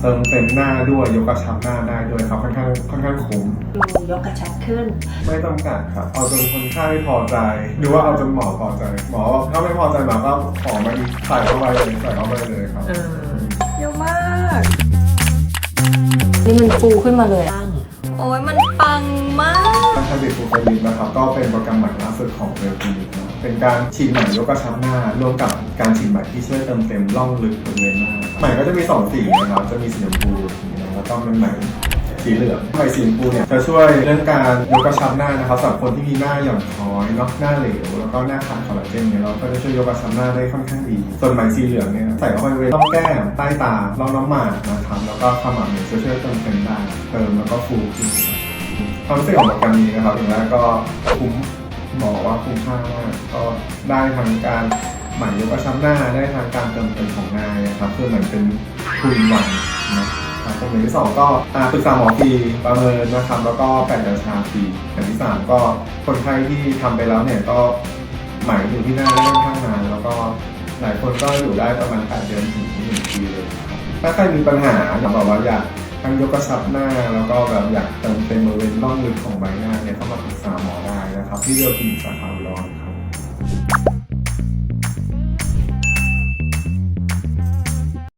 เติมเต็มหน้าด้วยยกกระชับหน้าได้ด้วยครับค่อนข้างค่อนข้างคุ้มดูยกกระชับขึ้น ไม่จำกัดครับเอาจนคนไข้พอใจหรือว่าเอาจนหมอพอใจ หมอถ้าไม่พอใจหมอก็ขอมาอีกใส่เข้าไปเลยใส่เข้าไปเลยครับเออเยอะมาก นี่มันฟูขึ้นมาเลยอะโอ้ยมันปังมาก สิฟูเฟลินนะครับก็เป็นโปรแกรมใหม่ล่าสุดของเรลคลินิกนะเป็นการฉีดใหม่ยกกระชับหน้าร่วมกับการฉีดใหม่ที่ช่วยเติมเต็มร่องลึกบริเวณหน้าใหม่ก็จะมีสองสีนะครับจะมีสีชมพูแล้วก็เป็นใหม่สีเหลืองใหม่สีชมพูเนี่ยจะช่วยเรื่องการยกกระชับหน้านะครับสำหรับคนที่มีหน้าหย่อนคล้อยเนาะหน้าเหลวแล้วก็หน้าขาดคอลลาเจนเนี่ยเราก็จะช่วยยกกระชับหน้าได้ค่อนข้างดี ส่วนใหม่สีเหลืองเนี่ยใส่เข้าไปบริเวณร่องแก้มใต้ตาร่องน้ำหมากนะครับแล้วก็ขมับเนี่ยจะช่วยเติมเต็มได้เติมแล้วก็ฟูขึ้น ความรู้สึกของโปรแกรนี้นะครับอย่างแรกก็คุ้มบอว่าคุ้มค่ามากก็ได้ทางการหมั่นยกกระชับหน้าได้ทางการเติมเต็มของหน้านะครับเพื่อเหมือนเป็นทุนวันนะครับตรงที่สองก็อาปรึกษาหมอฟรีประเมินนะครับแล้วก็แปดยาชาฟรีอย่างที่สามก็คนไข้ที่ทำไปแล้วเนี่ยก็หมายอยู่ที่หน้าได้ค่อนข้างนานแล้วก็หลายคนก็อยู่ได้ประมาณแปดเดือนถึงหนึ่งปีเลยครับถ้าใครมีปัญหาอย่างแบบว่าอยากทั้งยกกระชับหน้าแล้วก็แบบอยาก ของใบหน้าเนี่ยเข้ามาปรึกษาหมอได้นะครับ ที่เรียวคลินิกสาขาอุดร